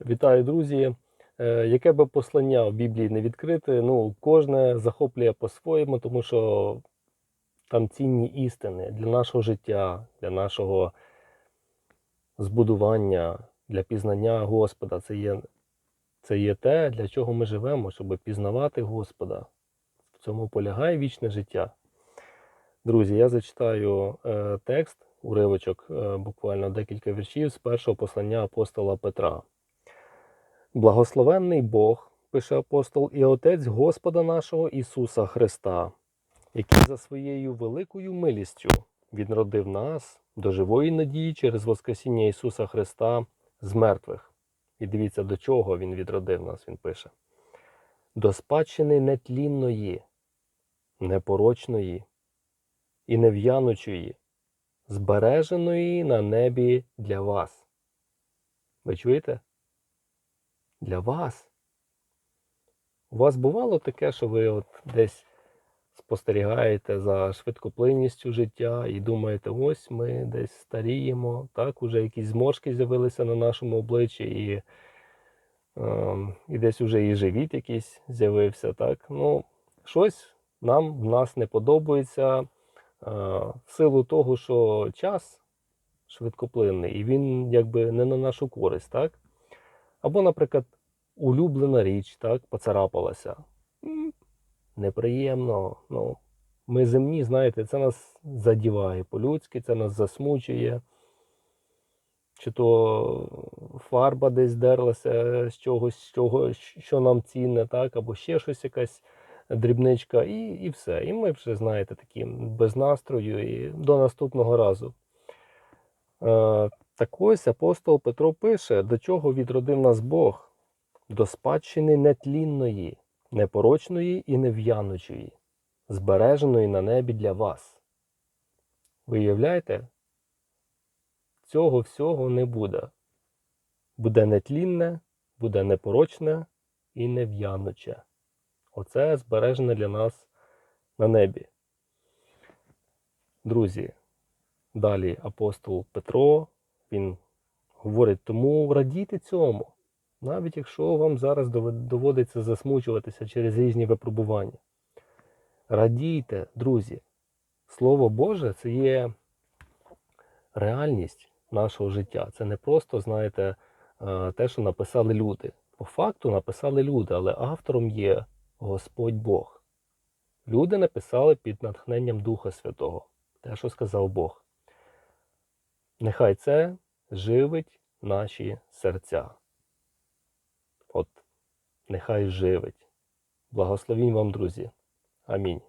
Вітаю, друзі! Е, Яке би послання в Біблії не відкрите, ну, кожне захоплює по-своєму, тому що там цінні істини для нашого життя, для нашого збудування, для пізнання Господа. Це є, це є те, для чого ми живемо, щоб пізнавати Господа. В цьому полягає вічне життя. Друзі, я зачитаю е, текст, уривочок, е, буквально декілька віршів з першого послання апостола Петра. Благословенний Бог, пише апостол, і Отець Господа нашого Ісуса Христа, який за своєю великою милістю відродив нас до живої надії через Воскресіння Ісуса Христа з мертвих. І дивіться, до чого Він відродив нас, Він пише. До спадщини нетлінної, непорочної і нев'янучої, збереженої на небі для вас. Ви чуєте? Для вас. У вас бувало таке, що ви от десь спостерігаєте за швидкоплинністю життя і думаєте, ось ми десь старіємо, так, уже якісь зморшки з'явилися на нашому обличчі, і, е, і десь уже і живіт якийсь з'явився. так. Ну, Щось нам в нас не подобається е, в силу того, що час швидкоплинний, і він якби не на нашу користь. так. Або, наприклад, улюблена річ, так, поцарапалася. Неприємно. Ну, ми земні, знаєте, це нас задіває по-людськи, це нас засмучує. Чи то фарба десь дерлася з чогось, чого, що нам цінне, так, або ще щось якась дрібничка, і, і все. І ми вже, знаєте, такі без настрою і до наступного разу. Так ось апостол Петро пише, до чого відродив нас Бог, до спадщини нетлінної, непорочної і нев'янучої, збереженої на небі для вас. Виявляєте, цього всього не буде. Буде нетлінне, буде непорочне і нев'януче. Оце збережене для нас на небі. Друзі, далі апостол Петро він говорить, тому радійте цьому, навіть якщо вам зараз доводиться засмучуватися через різні випробування. Радійте, друзі. Слово Боже це є реальність нашого життя. Це не просто, знаєте, те, що написали люди. По факту написали люди, але автором є Господь Бог. Люди написали під натхненням Духа Святого, те, що сказав Бог. Нехай це живить наші серця. От, нехай живить. Благословінь вам, друзі. Амінь.